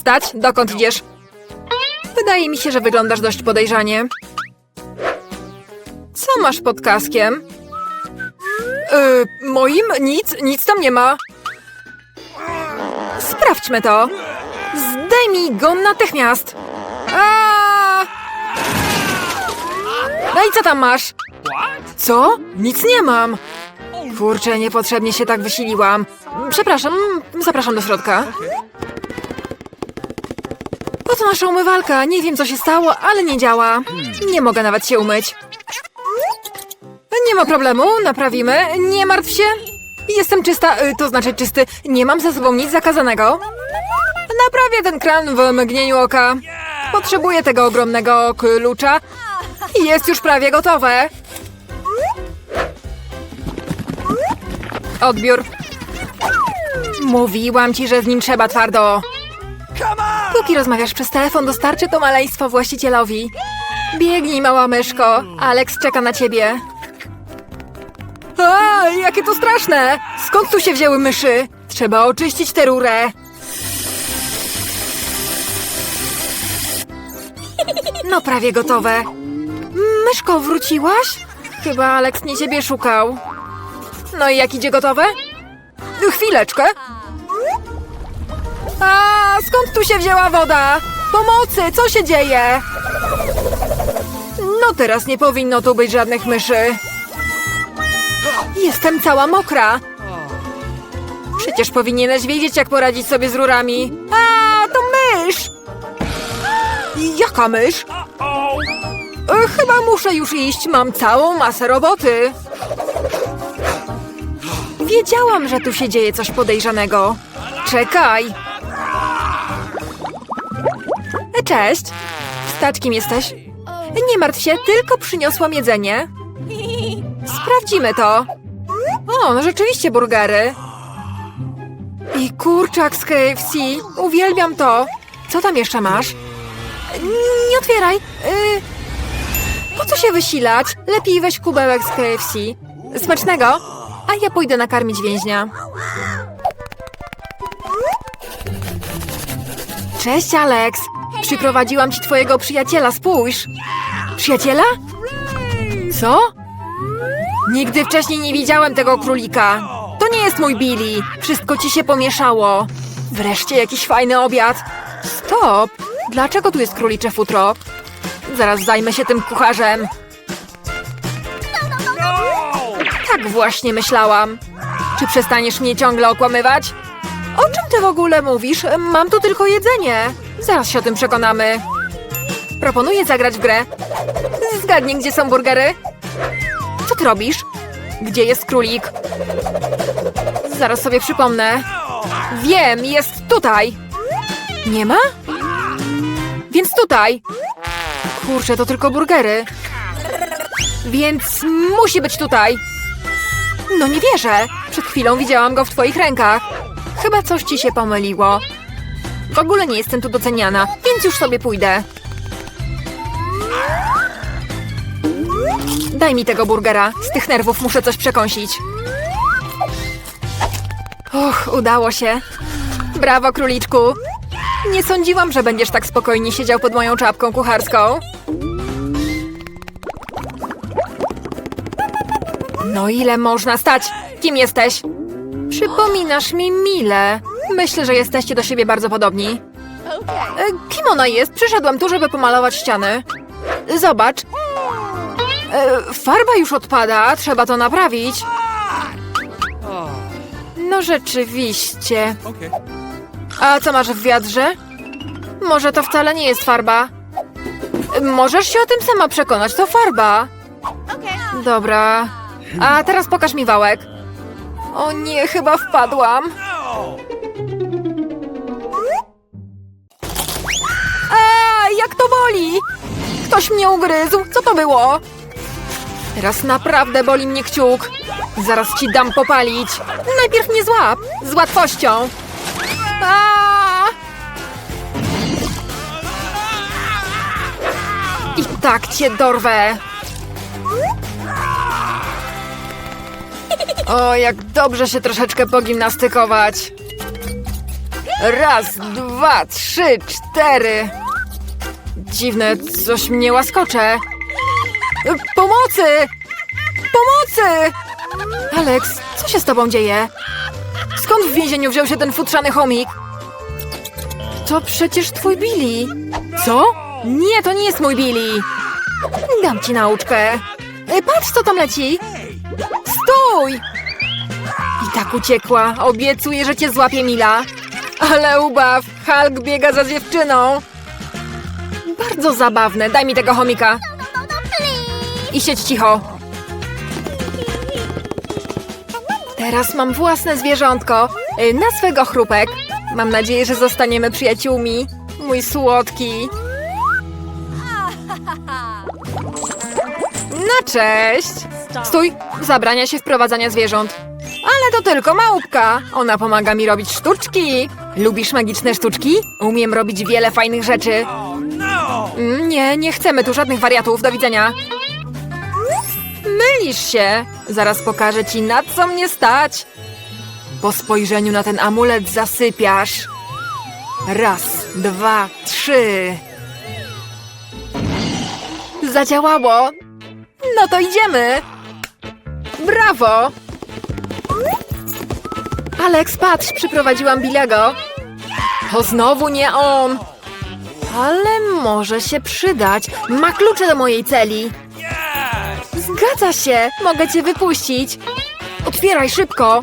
Stać, dokąd idziesz? Wydaje mi się, że wyglądasz dość podejrzanie. Co masz pod kaskiem? Yy, moim? Nic, nic tam nie ma. Sprawdźmy to. Zdejmij go natychmiast. A! No i co tam masz? Co? Nic nie mam. Kurczę, niepotrzebnie się tak wysiliłam. Przepraszam, zapraszam do środka. Oto nasza umywalka. Nie wiem, co się stało, ale nie działa. Nie mogę nawet się umyć. Nie ma problemu, naprawimy. Nie martw się. Jestem czysta, y, to znaczy czysty. Nie mam za sobą nic zakazanego. Naprawię ten kran w mgnieniu oka. Potrzebuję tego ogromnego klucza. Jest już prawie gotowe. Odbiór. Mówiłam ci, że z nim trzeba twardo. Póki rozmawiasz przez telefon, dostarczy to maleństwo właścicielowi. Biegnij, mała myszko. Alex czeka na ciebie. A, jakie to straszne! Skąd tu się wzięły myszy? Trzeba oczyścić tę rurę. No prawie gotowe. Myszko, wróciłaś? Chyba Alex nie ciebie szukał. No i jak idzie gotowe? Chwileczkę. A, skąd tu się wzięła woda? Pomocy, co się dzieje? No teraz nie powinno tu być żadnych myszy. Jestem cała mokra. Przecież powinieneś wiedzieć, jak poradzić sobie z rurami. A, to mysz! Jaka mysz? E, Chyba muszę już iść, mam całą masę roboty. Wiedziałam, że tu się dzieje coś podejrzanego. Czekaj. Cześć. Wstać, jesteś? Nie martw się, tylko przyniosłam jedzenie. Sprawdzimy to. O, rzeczywiście burgery. I kurczak z KFC. Uwielbiam to. Co tam jeszcze masz? Nie otwieraj. Y... Po co się wysilać? Lepiej weź kubełek z KFC. Smacznego. A ja pójdę nakarmić więźnia. Cześć, Alex. Przyprowadziłam ci twojego przyjaciela, spójrz. Przyjaciela? Co? Nigdy wcześniej nie widziałem tego królika. To nie jest mój Billy. Wszystko ci się pomieszało. Wreszcie jakiś fajny obiad. Stop! Dlaczego tu jest królicze futro? Zaraz zajmę się tym kucharzem. Tak właśnie myślałam. Czy przestaniesz mnie ciągle okłamywać? O czym ty w ogóle mówisz? Mam tu tylko jedzenie. Zaraz się o tym przekonamy. Proponuję zagrać w grę. Zgadnij, gdzie są burgery. Co ty robisz? Gdzie jest królik? Zaraz sobie przypomnę. Wiem, jest tutaj. Nie ma? Więc tutaj. Kurczę, to tylko burgery. Więc musi być tutaj. No nie wierzę. Przed chwilą widziałam go w twoich rękach. Chyba coś ci się pomyliło. W ogóle nie jestem tu doceniana, więc już sobie pójdę. Daj mi tego burgera. Z tych nerwów muszę coś przekąsić. Och, udało się. Brawo, króliczku. Nie sądziłam, że będziesz tak spokojnie siedział pod moją czapką kucharską. No ile można stać? Kim jesteś? Przypominasz mi Milę. Myślę, że jesteście do siebie bardzo podobni. E, Kim ona jest? Przyszedłem tu, żeby pomalować ściany. Zobacz. E, farba już odpada, trzeba to naprawić. No rzeczywiście. A co masz w wiadrze? Może to wcale nie jest farba. Możesz się o tym sama przekonać, to farba. Dobra. A teraz pokaż mi wałek. O nie, chyba wpadłam. Boli! Ktoś mnie ugryzł. Co to było? Teraz naprawdę boli mnie kciuk. Zaraz ci dam popalić. Najpierw mnie złap. Z łatwością. A! I tak cię dorwę. O, jak dobrze się troszeczkę pogimnastykować. Raz, dwa, trzy, cztery. Dziwne, coś mnie łaskocze. Pomocy! Pomocy! Alex, co się z tobą dzieje? Skąd w więzieniu wziął się ten futrzany chomik? To przecież twój Billy. Co? Nie, to nie jest mój Billy. Dam ci nauczkę. Ej, patrz, co tam leci. Stój! I tak uciekła. Obiecuję, że cię złapie Mila. Ale ubaw, Hulk biega za dziewczyną. Bardzo zabawne. Daj mi tego chomika. I siedź cicho. Teraz mam własne zwierzątko. y, Nazwę go Chrupek. Mam nadzieję, że zostaniemy przyjaciółmi. Mój słodki. No cześć. Stój, zabrania się wprowadzania zwierząt. Ale to tylko małpka. Ona pomaga mi robić sztuczki. Lubisz magiczne sztuczki? Umiem robić wiele fajnych rzeczy. Nie, nie chcemy tu żadnych wariatów. Do widzenia. Mylisz się. Zaraz pokażę ci, na co mnie stać. Po spojrzeniu na ten amulet zasypiasz. Raz, dwa, trzy. Zadziałało. No to idziemy. Brawo. Alex, patrz, przyprowadziłam Bilego. To znowu nie on. Ale może się przydać. Ma klucze do mojej celi. Zgadza się! Mogę cię wypuścić! Otwieraj szybko!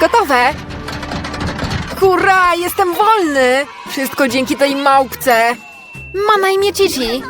Gotowe! Hurra! Jestem wolny! Wszystko dzięki tej małpce! Ma na imię Cici!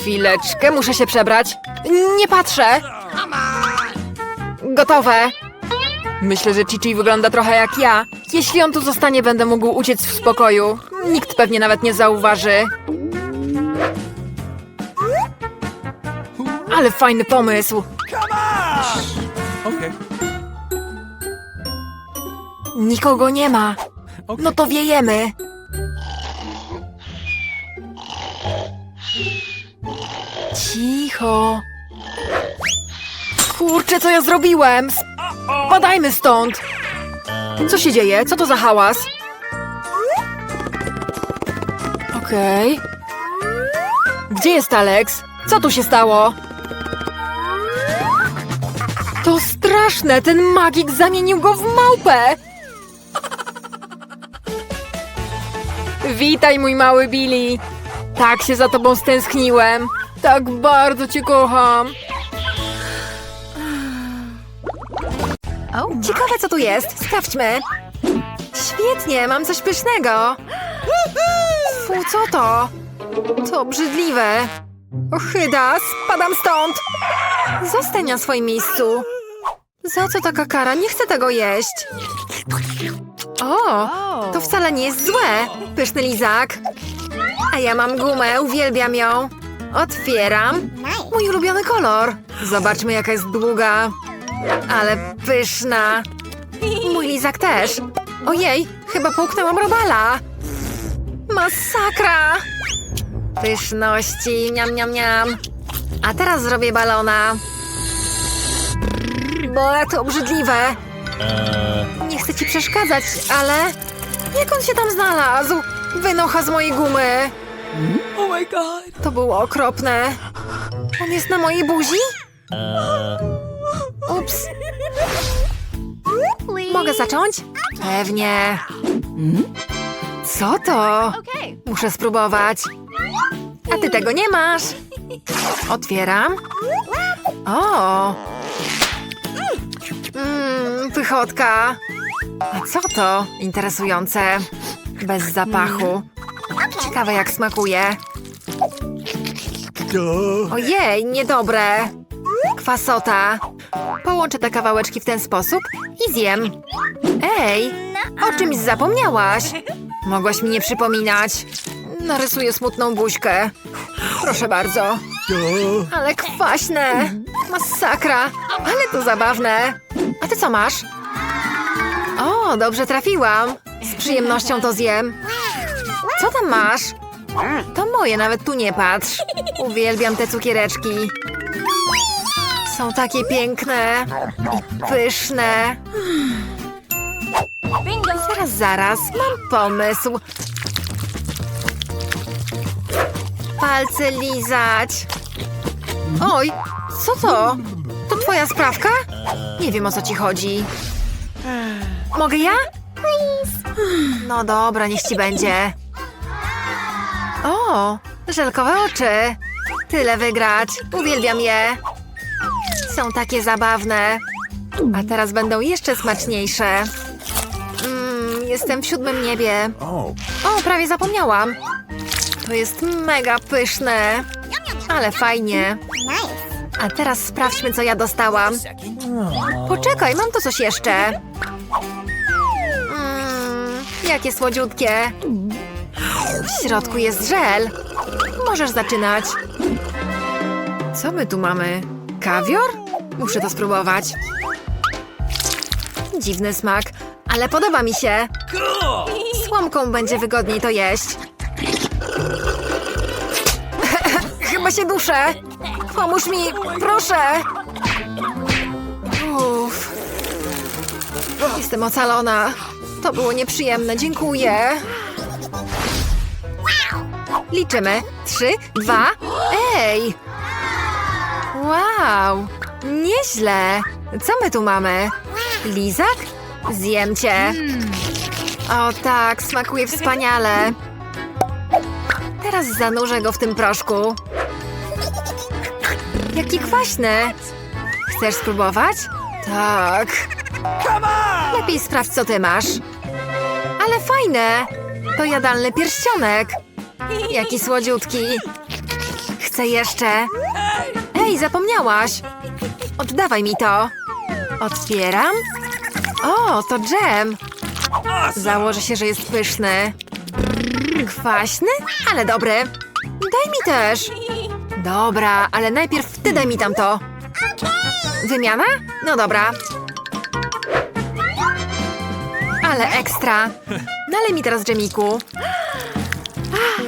Chwileczkę, muszę się przebrać. Nie patrzę! Gotowe! Myślę, że Cici wygląda trochę jak ja. Jeśli on tu zostanie, będę mógł uciec w spokoju. Nikt pewnie nawet nie zauważy. Ale fajny pomysł. Nikogo nie ma. No to wiejemy. Cicho. Kurczę, co ja zrobiłem? Spadajmy stąd. Co się dzieje? Co to za hałas? Okej. Gdzie jest Alex? Co tu się stało? To straszne! Ten magik zamienił go w małpę! Witaj, mój mały Billy! Tak się za tobą stęskniłem! Tak bardzo cię kocham! Ciekawe, co tu jest. Sprawdźmy. Świetnie, mam coś pysznego. Fu, co to? To obrzydliwe. Ochyda, spadam stąd. Zostań na swoim miejscu. Za co taka kara? Nie chcę tego jeść. O, to wcale nie jest złe. Pyszny lizak. A ja mam gumę, uwielbiam ją. Otwieram. Mój ulubiony kolor. Zobaczmy, jaka jest długa. Ale pyszna. Mój lizak też. Ojej, chyba połknęłam robala. Masakra. Pyszności, miam, miam, miam. A teraz zrobię balona. Bo to obrzydliwe. Nie chcę ci przeszkadzać, ale... Jak on się tam znalazł? Wynocha z mojej gumy. Oh my god. To było okropne. On jest na mojej buzi? Ups. Mogę zacząć? Pewnie. Co to? Muszę spróbować. A ty tego nie masz. Otwieram. O! Mmm, pychotka. A co to? Interesujące. Bez zapachu. Ciekawe jak smakuje. Ojej, niedobre. Kwasota. Połączę te kawałeczki w ten sposób i zjem. Ej, o czymś zapomniałaś. Mogłaś mi nie przypominać. Narysuję smutną buźkę. Proszę bardzo. Ale kwaśne. Masakra. Ale to zabawne. A ty co masz? O, dobrze trafiłam. Z przyjemnością to zjem. Co tam masz? To moje, nawet tu nie patrz. Uwielbiam te cukiereczki. Są takie piękne i pyszne. Zaraz, zaraz, mam pomysł. Palce lizać. Oj, co to? To twoja sprawka? Nie wiem o co ci chodzi. Mogę ja? No dobra, niech ci będzie. O, żelkowe oczy. Tyle wygrać. Uwielbiam je. Są takie zabawne. A teraz będą jeszcze smaczniejsze. Mmm, jestem w siódmym niebie. O, prawie zapomniałam. To jest mega pyszne. Ale fajnie. A teraz sprawdźmy, co ja dostałam. Poczekaj, mam tu coś jeszcze. Mmm, jakie słodziutkie. W środku jest żel. Możesz zaczynać. Co my tu mamy? Kawior? Muszę to spróbować. Dziwny smak, ale podoba mi się. Słomką będzie wygodniej to jeść. Chyba się duszę. Pomóż mi, proszę. Uff. Jestem ocalona. To było nieprzyjemne, dziękuję. Liczymy. Trzy, dwa. Ej! Wow! Nieźle! Co my tu mamy? Lizak? Zjem cię. O tak, smakuje wspaniale. Teraz zanurzę go w tym proszku. Jaki kwaśny. Chcesz spróbować? Tak. Lepiej sprawdź, co ty masz. Ale fajne. To jadalny pierścionek. Jaki słodziutki. Chcę jeszcze. Ej, zapomniałaś. Oddawaj mi to. Otwieram. O, to dżem. Założę się, że jest pyszny. Kwaśny, ale dobry. Daj mi też. Dobra, ale najpierw ty daj mi tamto. Wymiana? No dobra. Ale ekstra. Dalej mi teraz dżemiku.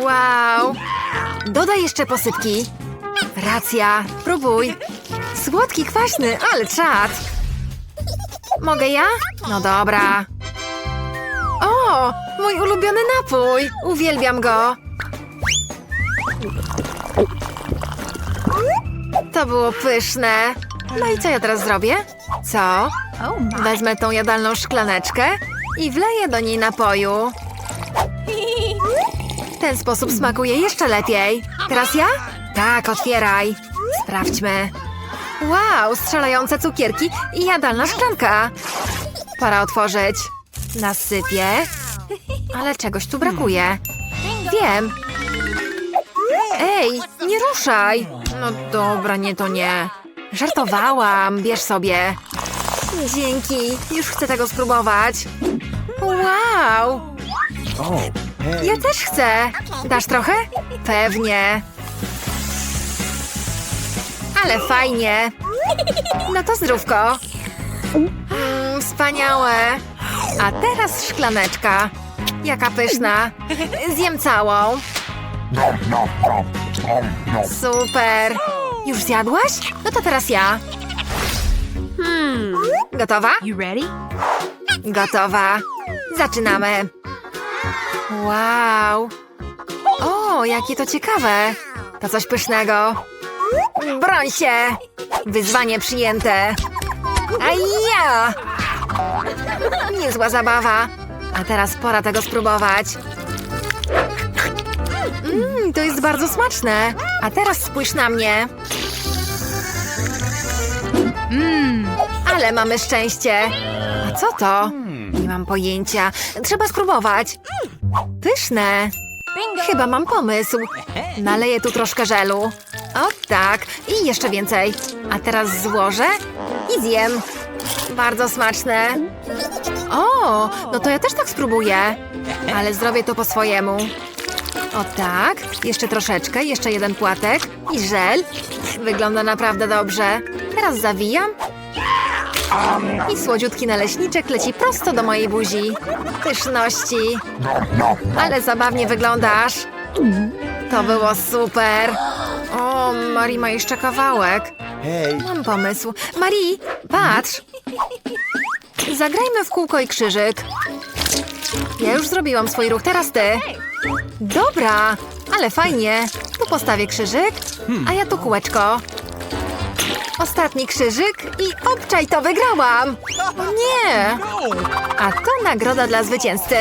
Wow. Dodaj jeszcze posypki. Racja, próbuj. Słodki, kwaśny, ale czad. Mogę ja? No dobra. O, mój ulubiony napój. Uwielbiam go. To było pyszne. No i co ja teraz zrobię? Co? Wezmę tą jadalną szklaneczkę i wleję do niej napoju. W ten sposób smakuje jeszcze lepiej. Teraz ja? Tak, otwieraj. Sprawdźmy. Wow, strzelające cukierki i jadalna szklanka. Pora otworzyć. Nasypię. Ale czegoś tu brakuje. Wiem. Ej, nie ruszaj. No dobra, nie to nie. Żartowałam, bierz sobie. Dzięki, już chcę tego spróbować. Wow, ja też chcę. Dasz trochę? Pewnie. Ale fajnie. No to zdrówko. Mm, wspaniałe. A teraz szklaneczka. Jaka pyszna. Zjem całą. Super. Już zjadłaś? No to teraz ja. Hmm. Gotowa? You ready? Gotowa. Zaczynamy. Wow. O, jakie to ciekawe. To coś pysznego. Broń się. Wyzwanie przyjęte. A ja! Niezła zabawa. A teraz pora tego spróbować. Mmm, to jest bardzo smaczne. A teraz spójrz na mnie. Mmm. Ale mamy szczęście. A co to? Nie mam pojęcia. Trzeba spróbować. Pyszne. Chyba mam pomysł. Naleję tu troszkę żelu. O tak. I jeszcze więcej. A teraz złożę i zjem. Bardzo smaczne. O, no to ja też tak spróbuję. Ale zrobię to po swojemu. O tak. Jeszcze troszeczkę. Jeszcze jeden płatek. I żel. Wygląda naprawdę dobrze. Teraz zawijam i słodziutki naleśniczek leci prosto do mojej buzi. Pyszności. Ale zabawnie wyglądasz. To było super. O, Mari ma jeszcze kawałek. Hey. Mam pomysł. Marii, patrz! Zagrajmy w kółko i krzyżyk. Ja już zrobiłam swój ruch, teraz ty. Dobra, ale fajnie. Tu postawię krzyżyk, a ja tu kółeczko. Ostatni krzyżyk i obczaj to wygrałam! O nie! A to nagroda dla zwycięzcy.